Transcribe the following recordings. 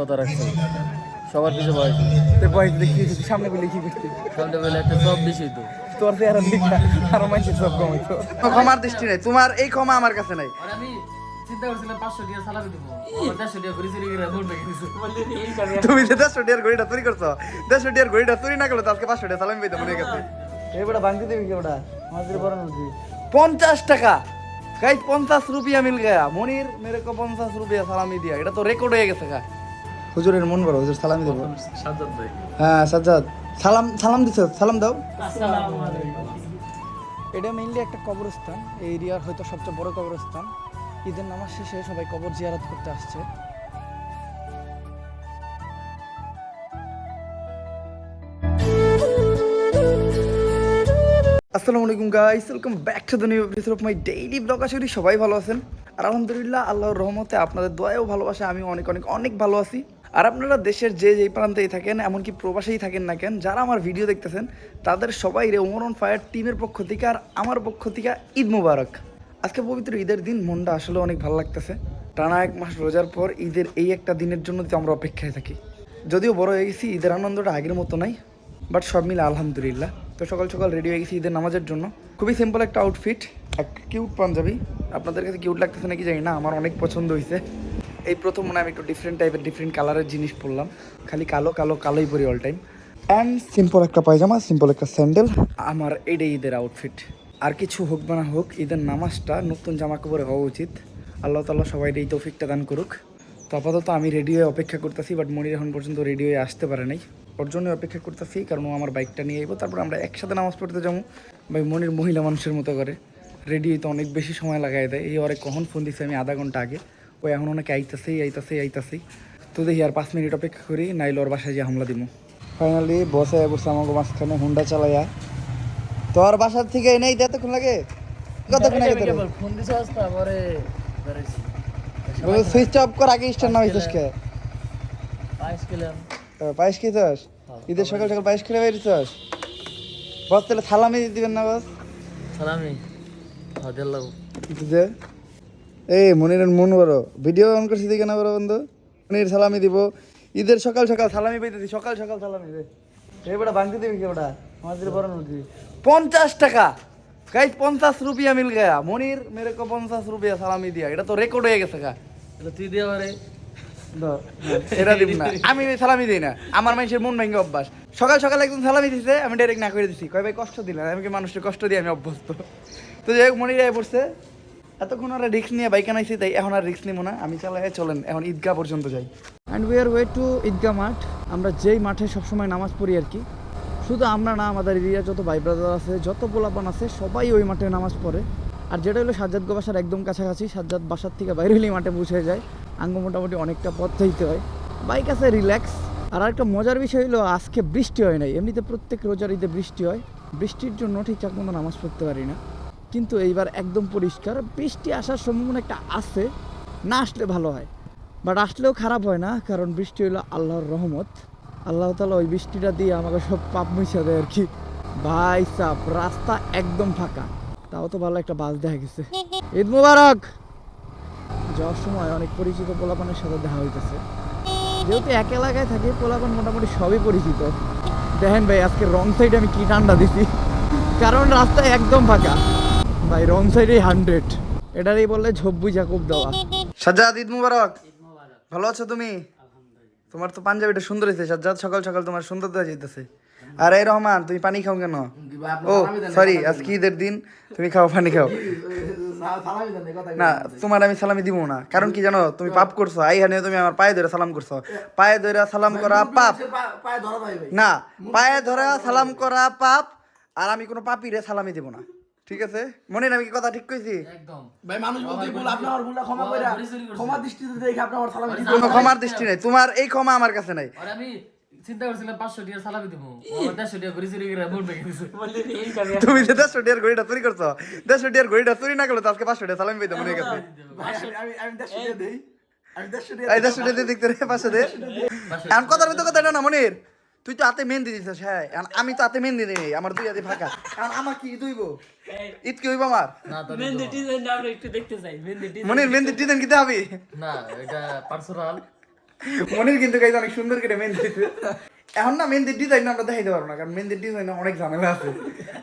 কথা রাখছে। সবার পিছনে বয়স। তো বয়স দেখি সামনে বলে কি করতে সামনে বেলা একটা সব বেশি তো। তোর চেহারা দেখা আর মানুষের সব কমাইতো ক্ষমার দৃষ্টি নেই তোমার এই ক্ষমা আমার কাছে নাই। আর আমি তুমি যে দেড়শো টিয়ার ঘড়িটা চুরি করছ দেড়শো টিয়ার ঘড়িটা চুরি না করলে তো আজকে পাঁচশো টাকা সালামি পেতে মনে গেছে। এবারে ভাঙতে দেবি কি ওটা? মাঝের বড় পঞ্চাশ টাকা। গাইজ পঞ্চাশ রুপিয়া মিল গয়া মনির মেরে কো পঞ্চাশ রুপিয়া সালামি দিয়া। এটা তো রেকর্ড হয়ে গেছে গা। হুজুরের মন বড় হুজুর সালামি দেবো। হ্যাঁ সাজ্জাদ। সালাম সালাম দিছ সালাম দাও। এটা মেইনলি একটা কবরস্থান এই এরিয়ার হয়তো সবচেয়ে বড় কবরস্থান। ঈদের নামাজ শেষে সবাই কবর জিয়ারত করতে আসছে। আসসালামু আলাইকুম guys welcome back to the new episode of my daily blog আশা করি সবাই ভালো আছেন। আর আলহামদুলিল্লাহ আল্লাহর রহমতে আপনাদের দয়াও ভালোবাসা আমি অনেক অনেক অনেক ভালো আছি। আর আপনারা দেশের যে যেই প্রান্তেই থাকেন, এমনকি প্রবাসেই থাকেন না কেন, যারা আমার ভিডিও দেখতেছেন, তাদের সবাই রে ওমর অন ফায়ার টিমের পক্ষ থেকে আর আমার পক্ষ থেকে ঈদ মুবারক। আজকে পবিত্র ঈদের দিন, মনটা আসলে অনেক ভালো লাগতেছে। টানা এক মাস রোজার পর ঈদের এই একটা দিনের জন্য তো আমরা অপেক্ষায় থাকি। যদিও বড় হয়ে গেছি, ঈদের আনন্দটা আগের মতো নাই, বাট সব মিলে আলহামদুলিল্লাহ। তো সকাল সকাল রেডি হয়ে গেছি ঈদের নামাজের জন্য। খুবই সিম্পল একটা আউটফিট এক কিউট পাঞ্জাবি। আপনাদের কাছে কিউট লাগতেছে নাকি জানি না, আমার অনেক পছন্দ হয়েছে এই প্রথম মনে আমি একটু ডিফারেন্ট টাইপের ডিফারেন্ট কালারের জিনিস পরলাম। খালি কালো কালো, কালোই পরি অল টাইম অ্যান্ড সিম্পল একটা পায়জামা সিম্পল একটা স্যান্ডেল আমার এটাই ঈদের আউটফিট আর কিছু হোক বা না হোক, ঈদের নামাজটা নতুন জামা কাপড়ে হওয়া উচিত। আল্লাহ তাল্লাহ সবাই এই তৌফিকটা দান করুক। তো আপাতত আমি রেডি হয়ে অপেক্ষা করতেছি বাট মনির এখন পর্যন্ত রেডি হয়ে আসতে পারে নাই। ওর জন্য অপেক্ষা করতেছি, কারণ ও আমার বাইকটা নিয়ে আইবো। তারপর আমরা একসাথে নামাজ পড়তে যাব। ভাই, মনির মহিলা মানুষের মতো করে। রেডি হইতে অনেক বেশি সময় লাগাই দেয়। এই ওরে কখন ফোন দিছে আমি আধা ঘণ্টা আগে। ও এখন অনেকে আইতাছেই আইতাছেই আইতাছেই তো দেখি আর পাঁচ মিনিট অপেক্ষা করি নাইলে ওর বাসায় যে হামলা দিব ফাইনালি বসে বসে আমাকে মাঝখানে হুন্ডা চালাইয়া তোর বাসার থেকে নেই এতক্ষণ লাগে? কতক্ষণ আগে তোর? ফোন দিছে আসতা পরে বেরোইছি সুইচ অফ কর আগে স্টার্ট না হইছিস কে? পায়েস খেলাম পায়েস খেয়েছস? ঈদের সকাল সকাল পায়েস খেলে বেরিয়েছস? বস তাহলে সালামি দিবেন না বস। সালামি হাজার লাগো যে? এই মনিরের মন বড় ভিডিও অন করছি দেখে না বড় বন্ধু। মনির সালামি দিব। ঈদের সকাল সকাল সালামি পাইতেছি সকাল সকাল সালামি দে। এই বেটা ভাঙতে দিবি কি ওটা আমাদের বড় নদী পঞ্চাশ টাকা। গাইজ পঞ্চাশ রুপিয়া মিল গয়া। মনির মেরে কো পঞ্চাশ রুপিয়া সালামি দিয়া। এটা তো রেকর্ড হয়ে গেছে গা। এটা তুই দিয়ে পারে। এটা দিব না। আমি সালামি দিই না। আমার মানুষের মন ভেঙে অভ্যাস। সকাল সকাল একদম সালামি দিছে আমি ডাইরেক্ট না করে দিছি। কয় ভাই কষ্ট দিলেন আমি কি মানুষের কষ্ট দিয়ে আমি অভ্যস্ত? তো যাই হোক মনির পড়ছে। এতক্ষণ আর রিক্স নিয়ে বাইক আনাইছি তাই এখন আর রিক্স নিব না। আমি চালাই, চলেন, এখন ঈদগাহ পর্যন্ত যাই। And we are way to Eidgah মাঠ। আমরা যেই মাঠে সবসময় নামাজ পড়ি আর কি, শুধু আমরা না, আমাদের এরিয়া যত ভাই ব্রাদার আছে, যত পোলাপান আছে, সবাই ওই মাঠে নামাজ পড়ে। আর যেটা হলো সাজ্জাদ বাসার একদম কাছাকাছি, সাজ্জাদ বাসার থেকে বাইরে হলেই মাঠে পৌঁছে যায়। আঙ্গ মোটামুটি অনেকটা পথ যাইতে হয়। বাইক আছে রিল্যাক্স আর একটা মজার বিষয় হলো, আজকে বৃষ্টি হয় নাই। এমনিতে প্রত্যেক রোজার ঈদে বৃষ্টি হয়। বৃষ্টির জন্য ঠিকঠাক মতো নামাজ পড়তে পারি না। কিন্তু এইবার একদম পরিষ্কার। বৃষ্টি আসার সম্ভাবনা একটা আছে, না আসলে ভালো হয়। বাট আসলেও খারাপ হয় না, কারণ বৃষ্টি হলো আল্লাহর রহমত। আল্লাহ তালা ওই বৃষ্টিটা দিয়ে আমাকে সব পাপ মুছা দেয় আর কি। ভাই সাপ রাস্তা একদম ফাঁকা। তাও তো ভালো একটা বাস দেখা গেছে। ঈদ মুবারক! যাওয়ার সময় অনেক পরিচিত পোলাপানের সাথে দেখা হইতেছে। যেহেতু এক এলাকায় থাকি, পোলাপান মোটামুটি সবই পরিচিত। দেখেন ভাই, আজকে রং সাইডে আমি কি ঠান্ডা দিছি। কারণ রাস্তা একদম ফাঁকা। ভাই রং সাইডে হান্ড্রেড এটারই বললে ঝোপ বুঝা খুব দেওয়া। সাজ্জাদ, ঈদ মুবারক। ভালো আছো তুমি? তোমার তো পাঞ্জাবিটা সুন্দর হয়েছে সাজ্জাদ, সকাল সকাল তোমার সুন্দর দেওয়া যেতেছে আর এই রহমান, তুমি পানি খাও কেন? ও সরি আজকে ঈদের দিন। তুমি খাও, পানি খাও। না, তোমার আমি সালামি দিব না। কারণ কি জানো, তুমি পাপ করছ। আই হানে তুমি আমার পায়ে ধরে সালাম করছ। পায়ে ধরে সালাম করা পাপ। না, পায়ে ধরে সালাম করা পাপ। আর আমি কোনো পাপিরে সালামি দিব না। ঠিক আছে? মনে না আমি কি কথা ঠিক কইছি? একদম। ভাই মানুষ বলতে ভুল আপনি আমার ভুলটা ক্ষমা করে ক্ষমা দৃষ্টিতে দেখে আপনি আমার সালামি কোনো ক্ষমার দৃষ্টি নাই। তোমার এই ক্ষমা আমার কাছে নাই। আর আমি চিন্তা করছিলাম পাঁচশো টাকা সালামি দেবো। টাকা ঘুরে চুরি করে ভোট পেয়ে তুমি যে দেড়শো টিয়ার ঘড়িটা চুরি করছ দেড়শো টিয়ার ঘড়িটা চুরি না করলে তো আজকে পাঁচশো টাকা সালামি পেতে মনে গেছে। আমি- আমি টাকা দেই। আমি টাকা এই দেড়শো টাকা দেখতে রে পাঁচশো দে এখন কথার মতো কথা এটা না মনির? তুই তো হাতে মেহেন্দি দিছিস হ্যাঁ। আমি তো হাতে মেহেন্দি নেই আমার দুই হাতে ফাঁকা। কারণ আমার কি ঈদ হইব ঈদ কি হইব আমার? মেহেন্দি ডিজাইনটা আমরা একটু দেখতে চাই মেহেন্দি ডিজাইন মনির মেহেন্দি ডিজাইন কিতে হবে না এটা পার্সোনাল মনির কিন্তু গাইজ অনেক সুন্দর করে মেহেন্দি এখন না মেহেন্দির ডিজাইন আমরা দেখাইতে পারব না কারণ মেহেন্দির ডিজাইন অনেক ঝামেলা আছে।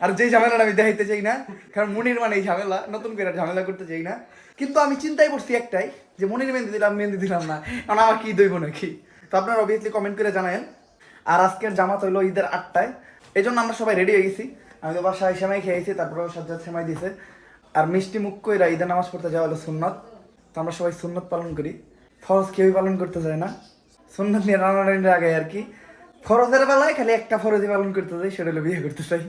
আর যেই ঝামেলাটা আমি দেখাইতে চাই না কারণ মনির মানে এই ঝামেলা নতুন করে ঝামেলা করতে চাই না। কিন্তু আমি চিন্তাই করছি একটাই যে মনির মেহেন্দি দিলাম মেহেন্দি দিলাম না কারণ আমার কি দইব নাকি? তো আপনারা অবভিয়াসলি কমেন্ট করে জানায়েন। আর আজকের জামাত হইল ঈদের আটটায়। এই জন্য আমরা সবাই রেডি হয়ে গেছি। আমি তো বাসায় সেমাই খেয়েছি তারপরে সাজ্জাদ সেমাই দিছে। আর মিষ্টি মুখ কইরা ঈদের নামাজ পড়তে যাওয়া হলো সুন্নত। তো আমরা সবাই সুন্নত পালন করি। ফরজ কেউই পালন করতে চায় না। সুন্নত নিয়ে রান্নার আগে আর কি। ফরজের বেলায় খালি একটা ফরজই পালন করতে চাই সেটা হলো বিয়ে করতে চাই।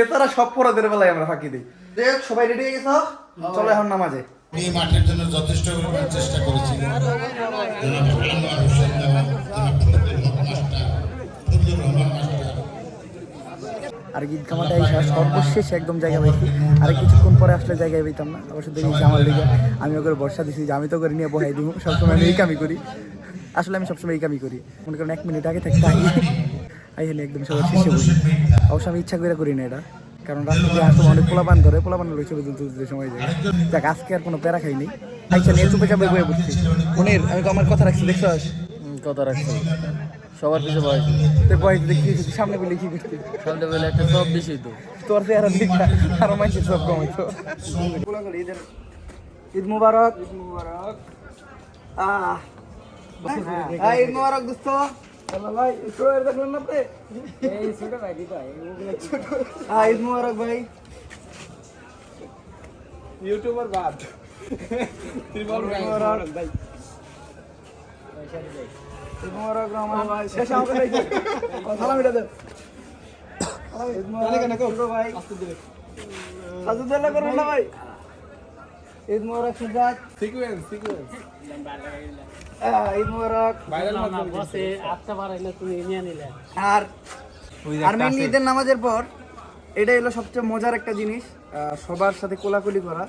এছাড়া সব ফরজের বেলায় আমরা ফাঁকি দিই। সবাই রেডি হয়ে গেছো? চলো এখন নামাজে। এই মাঠের জন্য যথেষ্ট চেষ্টা করেছিলেন আর ঈদ কামাটা এই সর্বশেষ একদম জায়গা পাইছি। আর কিছুক্ষণ পরে আসলে জায়গায় পাইতাম না। অবশ্য দেখি আমার দিকে আমি ওকে বর্ষা দিছি যে আমি তো করে নিয়ে বহাই দিব। সবসময় আমি এই কামই করি। আসলে আমি সবসময় এই কামই করি। মনে করেন এক মিনিট আগে থাকতে আগে। আই হলে একদম সবার শেষে বলি অবশ্য আমি ইচ্ছা করে করি না এটা। কারণ রাস্তা দিয়ে আসলে অনেক পোলাপান ধরে। পোলাপান তুলতে তুলতে সময় যায়। দেখ আজকে আর কোনো প্যারা খাইনি। আচ্ছা নিয়ে চুপে চাপে বয়ে বসছি মনির আমি তো আমার কথা রাখছি দেখছস? কথা রাখছি। সবার পিছনে বয়স তো বয়স দেখি সামনে বলে কি করছি সামনে বেলা একটা সব বেশি তো। তোর চেহারা দেখা আরও মানুষের সব কমাইতো। ঈদ মুবারক। ঈদ মুবারক। আহ। হ্যাঁ ঈদ মুবারক দোস্ত। ভাই একটু এর দেখলেন না আপনি? এই ছোট ভাই হ্যাঁ ঈদ মুবারক ভাই। ইউটিউবার বাদ। ঈদ মুবারক। ভাই। ঈদ এটা আর ঈদের নামাজের পর এটাই হলো সবচেয়ে মজার একটা জিনিস সবার সাথে কোলাকুলি করা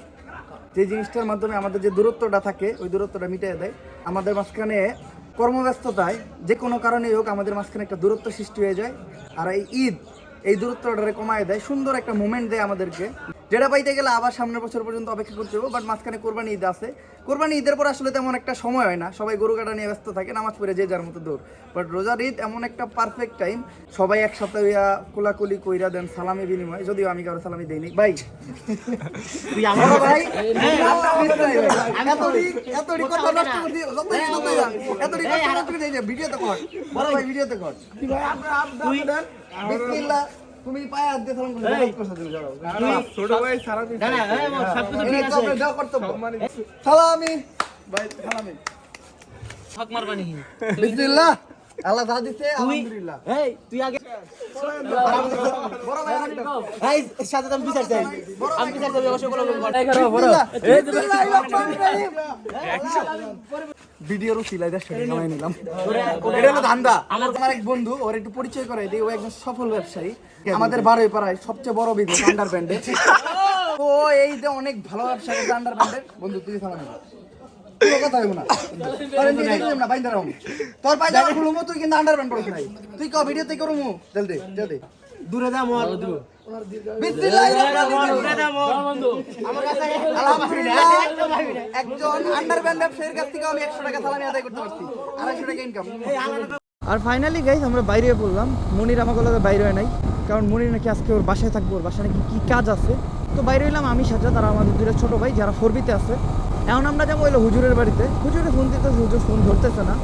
যে জিনিসটার মাধ্যমে আমাদের যে দূরত্বটা থাকে ওই দূরত্বটা মিটিয়ে দেয় আমাদের মাঝখানে কর্মব্যস্ততায় যে কোনো কারণেই হোক আমাদের মাঝখানে একটা দূরত্ব সৃষ্টি হয়ে যায়। আর এই ঈদ এই দূরত্বটারে কমায় দেয় সুন্দর একটা মোমেন্ট দেয় আমাদেরকে। যেটা পাইতে গেলে আবার সামনের বছর পর্যন্ত অপেক্ষা করতে হবে বাট মাঝখানে কোরবানি ঈদ আছে। কোরবানি ঈদের পর আসলে তেমন একটা সময় হয় না সবাই গরু কাটা নিয়ে ব্যস্ত থাকে নামাজ পড়ে যে যার মতো দৌড়। বাট রোজার ঈদ এমন একটা পারফেক্ট টাইম সবাই একসাথে হইয়া কোলাকুলি কইরা দেন সালামি বিনিময় যদিও আমি কারও সালামি দেইনি। ভিডিওতে কর। বড় ভাই ভিডিওতে কর। বিসমিল্লাহ। তুমি পায়ে হাত দিয়ে সালাম করছ ছোট ভাই সারা কর্তব্য। সালামি। ভাই সালামি। বিসমিল্লাহ। আল্লাহ যা দিছে আলহামদুলিল্লাহ। এই তুই আগে ভাই সাথে আমি বিচার চাই। আমি বিচার চাই অবশ্যই বলো বিসমিল্লাহ। বিসমিল্লাহির রহমানির রহিম। ভিডিওর উচিলাই দেড়শো টাকা নিলাম। এটা হলো ধান্দা। আমার আমার এক বন্ধু ওর একটু পরিচয় দিই ও একজন সফল ব্যবসায়ী। আমাদের বারোই পাড়ায় সবচেয়ে বড় বিদেশ আন্ডার ব্যান্ডে তো এই যে অনেক ভালো ব্যবসায়ী আন্ডার ব্যান্ডের বন্ধু তুই কোনো কথা হইব না। তোর নিজে দেখলাম না বাইন্দা রাখুন তোর পাই যাবে খুলুমু তুই কিন্তু আন্ডার ব্যান্ড করিস নাই। তুই ক ভিডিও তুই করুমু? জলদি জলদি দূরে যা মর বিসমিল্লাহির রহমানির রহিম। আলহামদুলিল্লাহ একজন আন্ডারব্যান্ড ব্যবসায়ীর কাছ থেকে আমি একশো টাকা সালামি আদায় করতে পারছি। আড়াইশো টাকা ইনকাম আর ফাইনালি গাইস আমরা বাইরে পড়লাম। মনির আমাকে বলে বাইরে হয় নাই। কারণ মনির নাকি আজকে ওর বাসায় থাকব ওর বাসায় নাকি কি কাজ আছে। তো বাইরে হইলাম আমি সাজা তারা আমাদের দুটো ছোট ভাই যারা ফোরবিতে আছে। এখন আমরা যাব হইল হুজুরের বাড়িতে। হুজুরে ফোন দিতে হুজুর ফোন ধরতেছে না।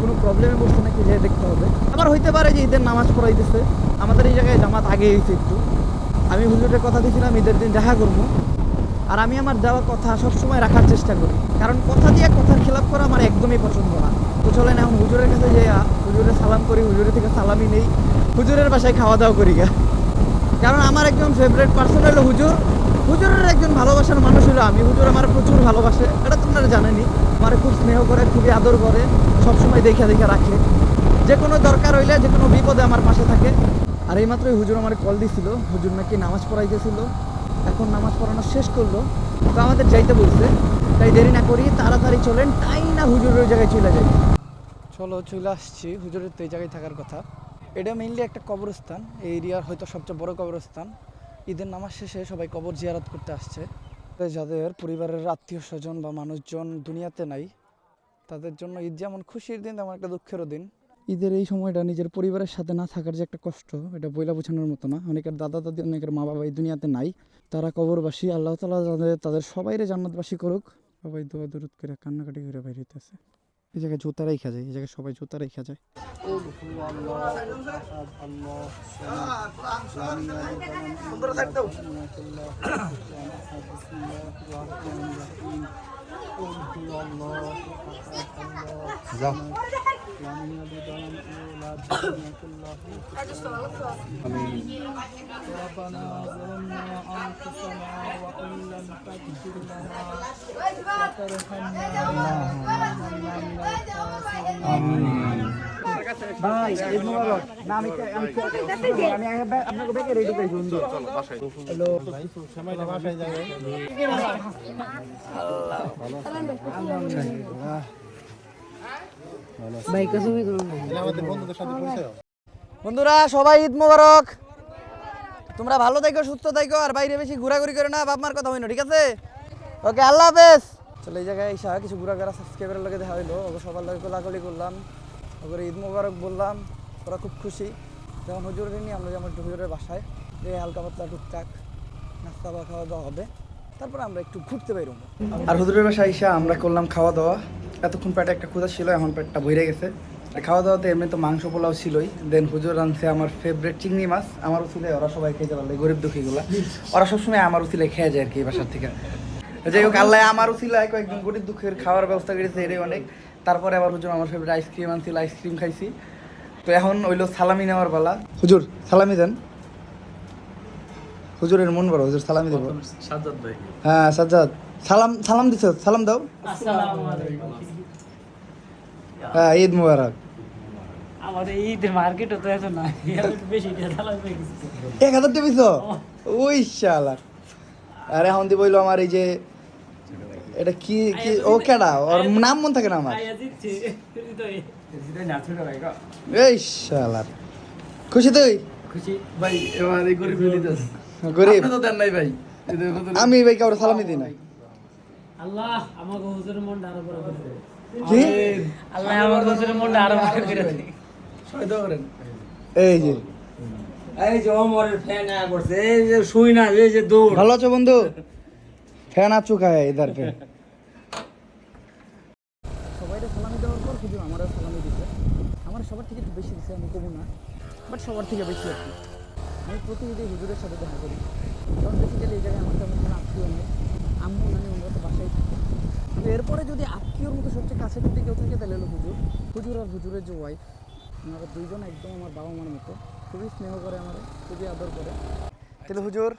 কোনো প্রবলেমে বসছে নাকি যে দেখতে হবে। আবার হইতে পারে যে ঈদের নামাজ পড়াইতেছে। আমাদের এই জায়গায় জামাত আগে হয়েছে একটু। আমি হুজুরের কথা দিয়েছিলাম ঈদের দিন দেখা করব। আর আমি আমার দেওয়া কথা সবসময় রাখার চেষ্টা করি। কারণ কথা দিয়ে কথার খেলাপ করা আমার একদমই পছন্দ না। তো চলেন এখন হুজুরের কাছে যে হুজুরে সালাম করি, হুজুরের থেকে সালামি নেই। হুজুরের বাসায় খাওয়া দাওয়া করি গা। কারণ আমার একজন ফেভারিট পার্সন হলো হুজুর। হুজুরের একজন ভালোবাসার মানুষ হলো আমি হুজুর আমার প্রচুর ভালোবাসে। এটা তোমরা জানেনি আমার খুব স্নেহ করে, খুবই আদর করে, সবসময় দেখে দেখে রাখে। যে কোনো দরকার হইলে, যে কোনো বিপদে আমার পাশে থাকে। আর এইমাত্রই হুজুর আমার কল দিছিল, হুজুর নাকি নামাজ পড়াইতেছিল। এখন নামাজ পড়ানো শেষ করল। তো আমাদের যাইতে বলছে। তাই দেরি না করি, তাড়াতাড়ি চলেন, তাই না হুজুর ওই জায়গায় চলে যাই চলো, চলে আসছি। হুজুরের তো এই জায়গায় থাকার কথা। এটা মেইনলি একটা কবরস্থান। এই এরিয়ার হয়তো সবচেয়ে বড় কবরস্থান। ঈদের নামাজ শেষে সবাই কবর জিয়ারত করতে আসছে। যাদের পরিবারের আত্মীয় স্বজন বা মানুষজন দুনিয়াতে নাই, তাদের জন্য ঈদ যেমন খুশির দিন, তেমন একটা দুঃখেরও দিন। ঈদের এই সময়টা নিজের পরিবারের সাথে না থাকার যে একটা কষ্ট, এটা বইলা বোঝানোর মতো না। অনেকের দাদা দাদি অনেকের মা বাবা এই দুনিয়াতে নাই। তারা কবরবাসী, আল্লাহ তালা তাদের তাদের সবাইরে জান্নাতবাসী করুক। সবাই দোয়া দরুদ করে কান্নাকাটি করে বাইরে হইতেছে। এই জায়গায় জুতা রেখা যায় এই জায়গায় সবাই জুতা রেখা যায়। যাও। বন্ধুরা সবাই ঈদ মোবারক। তোমরা ভালো থাকো সুস্থ থাকো আর বাইরে বেশি ঘোরাঘুরি করো না, বাপ মার কথা হইনো, ঠিক আছে? ওকে, আল্লাহ হাফেজ। চলে এই জায়গায় এসা কিছু ঘোরা ঘোরা সাবস্ক্রাইবারের লগে দেখা হইল। ওকে সবার লগে কোলাকুলি করলাম ওকে ঈদ মোবারক বললাম, ওরা খুব খুশি। যেমন হুজুরের নিয়ে আমরা যেমন হুজুরের বাসায়, এই হালকা পাতলা টুকটাক নাস্তা বা খাওয়া দাওয়া হবে। তারপরে আমরা একটু ঘুরতে বেরোব। আর হুজুরের বাসায় এসে আমরা করলাম খাওয়া দাওয়া। এতক্ষণ পেটে একটা ক্ষুধা ছিল, এখন পেটটা ভরে গেছে। খাওয়া দাওয়াতে এমনি তো মাংস পোলাও ছিলই। দেন হুজুর আনছে আমার ফেভারিট চিংড়ি মাছ। আমার উচিলে ওরা সবাই খেয়ে পারলে গরিব দুঃখীগুলা ওরা সবসময় আমার উচিলে খেয়ে যায় আর কি বাসার থেকে। যাই হোক আল্লাহ আমার উচিলায় কয়েকজন গরিব দুঃখের খাওয়ার ব্যবস্থা করেছে এটাই অনেক। তারপরে আবার হুজুর আমার ফেভারিট আইসক্রিম আনছিল আইসক্রিম খাইছি। তো এখন ওইলো সালামি নেওয়ার পালা। হুজুর সালামি দেন। হুজুরের মন বড় হুজুর সালামি দেবো। সাজ্জাদ ভাই। হ্যাঁ সাজ্জাদ। সালাম সালাম দিছ সালাম দাও। হ্যাঁ ঈদ মুবারক। আমাদের ঈদের মার্কেটও তো এত না বেশি দিয়ে চালান গেছে। এক হাজার টিপিস ওই শালা। আরে এখন দি বইলো আমার এই যে এটা কি কি ও কেডা? ওর নাম মন থাকে না আমার? এই। খুশি তুই? খুশি। ভাই এবার এই গরিব গরিব? তো দেন নাই ভাই। আমি ভাই কাউরে সালামি দিই না আল্লাহ আমাকে হুজুরের মনটা আরও বড় করে দেবে। কি? আল্লাহ আমার হুজুরের মনটা আরও বড় করে এই যে। এই যে। ওমরের ফ্যান আয়া করছে এই যে শুই না এই যে দৌড়। ভালো আছো বন্ধু? ফ্যান আছো খায় ইধার পে সবাইকে সালামি দেওয়ার পর শুধু আমারও সালামি দিছে। আমার সবার থেকে একটু বেশি দিছে আমি কমু না বাট সবার থেকে বেশি আর কি। আমি প্রতিনিধি হুজুরের সাথে দেখা করি। কারণ বেসিক্যালি এই জায়গায় আমার তেমন কোনো আত্মীয় নেই। আম্মু নানি ওনারা তো বাসায় থাকে। কিন্তু এরপরে যদি আত্মীয়র মতো সবচেয়ে কাছে যদি কেউ থাকে তাহলে হলো হুজুর। হুজুর আর হুজুরের যে ওয়াইফ ওনারা দুইজন একদম আমার বাবা মার মতো। খুবই স্নেহ করে আমার খুবই আদর করে। তাহলে হুজুর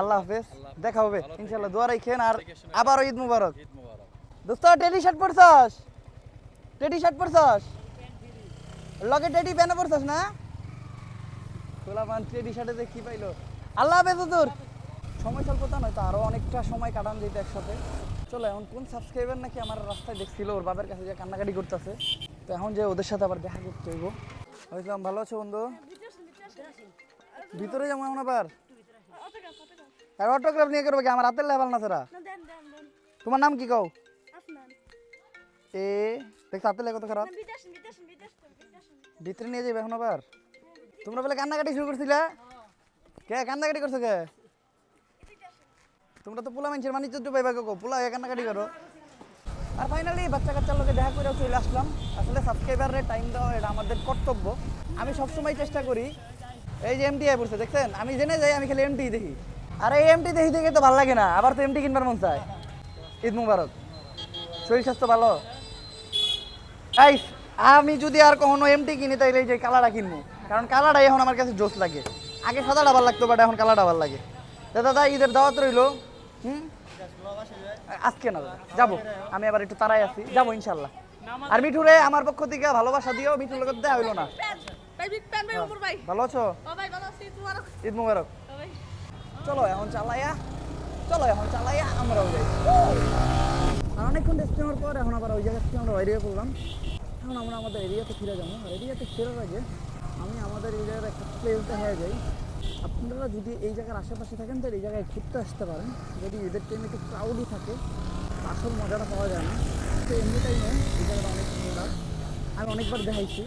আল্লাহ হাফেজ। দেখা হবে। ইনশাল্লাহ দোয়া রাখেন আর আবারও ঈদ মুবারক। দোস্ত টেডি শার্ট পরছস? টেডি শার্ট পরছস? লগে টেডি প্যান্ট পরছস না? খোলা পান টেডি শার্টে কি পাইলো? আল্লাহ হাফেজ হুজুর। সময় স্বল্পতা নয় তো আরও অনেকটা সময় কাটান যেত একসাথে। চলো এখন কোন সাবস্ক্রাইবার নাকি আমার রাস্তায় দেখছিল ওর বাবার কাছে যে কান্নাকাটি করতেছে? তো এখন যে ওদের সাথে আবার দেখা করতে হইব। হয়েছিলাম ভালো আছো বন্ধু? ভিতরে যেমন এখন আবার? আর অটোগ্রাফ নিয়ে করবে কি? আমার হাতের লেভাল না সেরা? তোমার নাম কি কও? এ, দেখছ হাতের লেগে কত খারাপ? ভিতরে নিয়ে যাবে এখন আবার? তোমরা বলে কান্নাকাটি শুরু করছিলে? কে, কান্নাকাটি করছ কে? তোমরা তো পোলা মানুষের মানিজ্য পাইবা কো? পোলা কান্নাকাটি করো। আর ফাইনালি বাচ্চা কাচ্চার লোকে দেখা করে চলে আসলাম। আসলে সাবস্ক্রাইবারের টাইম দেওয়া এটা আমাদের কর্তব্য। আমি সবসময় চেষ্টা করি এই যে এমটি পড়ছে, দেখছেন? আমি জেনে যাই, আমি খালি এমটি দেখি। আর এই এমটি দেখি দেখে তো ভালো লাগে না, আবার তো এমটি কিনবার মন চায়। ঈদ মুবারক। শরীর স্বাস্থ্য ভালো? এই আমি যদি আর কখনো এমটি কিনি, তাইলে এই যে কালারটা কিনবো। কারণ কালারটা এখন আমার কাছে জোস লাগে। আগে সাদাটা ভালো লাগতো বাট এখন কালারটা ভালো লাগে। দাদা, ঈদের দাওয়াত রইল। হুম? আজকে না, যাব। আমি আবার একটু তারাই আছি। যাব ইনশাল্লাহ। আর মিঠুরে, আমার পক্ষ থেকে ভালোবাসা দিও, মিঠুর লোকের দেয়া হইল না। ভাই ভালো আছো? ঈদ মুবারক। চলো এখন চালাইয়া চলো এখন চালাইয়া আমরাও যাই। আর অনেকক্ষণ রেস্ট নেওয়ার পর এখন আবার ওই জায়গা থেকে আমরা বাইরে করলাম এখন আমরা আমাদের এরিয়াতে ফিরে যাব। আর এরিয়াতে ফেরার আগে আমি আমাদের এরিয়ার একটা প্লেস দেখা যাই। আপনারা যদি এই জায়গার আশেপাশে থাকেন, তাহলে এই জায়গায় ঘুরতে আসতে পারেন। যদি ঈদের টাইমে একটু ক্রাউডই থাকে, আসল মজাটা পাওয়া যায় না। তো এমনি টাইমে এই জায়গাটা অনেক সুন্দর। আমি অনেকবার দেখাইছি,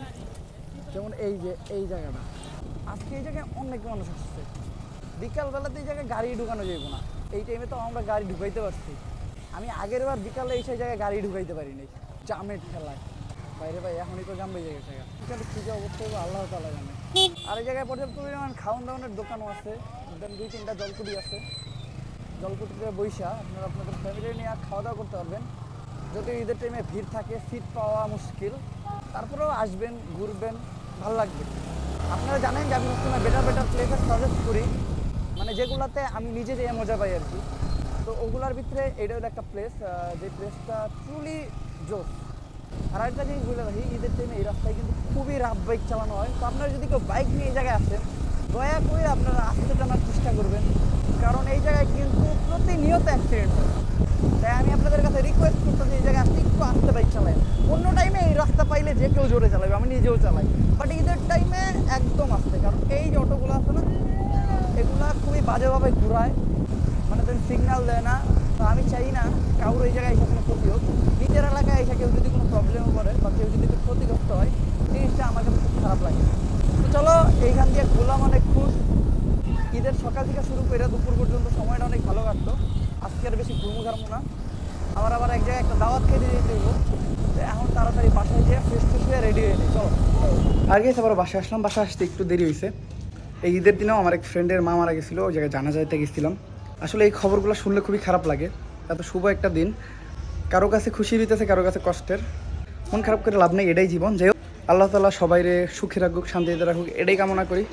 যেমন এই যে, এই জায়গাটা। আজকে এই জায়গায় অনেক মানুষ আসছে। বিকালবেলাতে এই জায়গায় গাড়ি ঢুকানো যাইব না। এই টাইমে তো আমরা গাড়ি ঢুকাইতে পারছি। আমি আগের বার বিকালে এই সেই জায়গায় গাড়ি ঢুকাইতে পারিনি। জামের ঠেলায়। বাইরে ভাই, এখনই তো জামবে জায়গা জায়গা বিকালে কী যে অবস্থা আল্লাহ তালা জানে। আর এই জায়গায় পর্যাপ্ত পরিমাণ খাওয়ান দাওয়ানের দোকানও আছে। দুই তিনটা জলকুটি আছে। জলকুটিতে বৈশা, আপনারা আপনাদের ফ্যামিলি নিয়ে খাওয়া দাওয়া করতে পারবেন। যদি ঈদের টাইমে ভিড় থাকে সিট পাওয়া মুশকিল। তারপরেও আসবেন, ঘুরবেন, ভালো লাগবে। আপনারা জানেন যে আমি সবসময় বেটার বেটার প্লেসেস সাজেস্ট করি। মানে যেগুলোতে আমি নিজে যেয়ে মজা পাই আর কি। তো ওগুলার ভিতরে এটা হলো একটা প্লেস যে প্লেসটা ট্রুলি জোস। আর একটা জিনিস বলে রাখি, ঈদের টাইমে এই রাস্তায় কিন্তু খুবই রাফ বাইক চালানো হয়। তো আপনারা যদি কেউ বাইক নিয়ে এই জায়গায় আসেন, দয়া করে আপনারা আস্তে টানার চেষ্টা করবেন। কারণ এই জায়গায় কিন্তু প্রতিনিয়ত অ্যাক্সিডেন্ট হয়। তাই আমি আপনাদের কাছে রিকোয়েস্ট করতেছি, এই জায়গায় আসতে, একটু আস্তে বাইক চালায়। অন্য টাইমে এই রাস্তা পাইলে যে কেউ জোরে চালাবে, আমি নিজেও চালাই। বাট ঈদের টাইমে একদম আসতে, কারণ এই যে অটোগুলো আছে না, এগুলা খুবই বাজেভাবে ঘুরায়। মানে তুমি সিগন্যাল দেয় না। তো আমি চাই না কারোর এই জায়গায় এসে কোনো ক্ষতি হোক। নিজের এলাকায় এসে কেউ যদি কোনো প্রবলেমে পড়ে বা কেউ যদি একটু ক্ষতিগ্রস্ত হয়, জিনিসটা আমার কাছে খুব খারাপ লাগে। তো চলো, এইখান দিয়ে ঘুরলাম অনেক খুশ। ঈদের সকাল থেকে শুরু করে দুপুর পর্যন্ত সময়টা অনেক ভালো কাটতো আজকে আর বেশি ঘুরমু ঘারমু না। আমার আবার এক জায়গায় একটা দাওয়াত খেতে যেতে তো এখন তাড়াতাড়ি বাসায় যেয়ে ফ্রেশ ফ্রেশ হয়ে রেডি হয়ে চলো। আগে আবার বাসায় আসলাম। বাসায় আসতে একটু দেরি হয়েছে। এই ঈদের দিনেও আমার এক ফ্রেন্ডের মা মারা গেছিল, ওই জায়গায় জানা যাইতে গেছিলাম। আসলে এই খবরগুলো শুনলে খুবই খারাপ লাগে। এত শুভ একটা দিন। কারও কাছে খুশি দিতেছে কারও কাছে কষ্টের। মন খারাপ করে লাভ নেই এটাই জীবন। যাই হোক, আল্লাহ তালা সবাইরে সুখে রাখুক শান্তিতে রাখুক এটাই কামনা করি।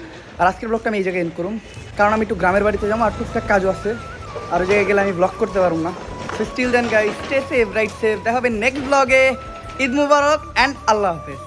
আর আজকের ব্লগটা আমি এই জায়গায় এন্ড করুম। কারণ আমি একটু গ্রামের বাড়িতে যাব আর টুকটাক কাজও আছে। আর ওই জায়গায় গেলে আমি ব্লগ করতে পারব না। Still then guy stay safe right safe দেখা হবে নেক্সট ব্লগে ঈদ মুবারক অ্যান্ড আল্লাহ হাফেজ।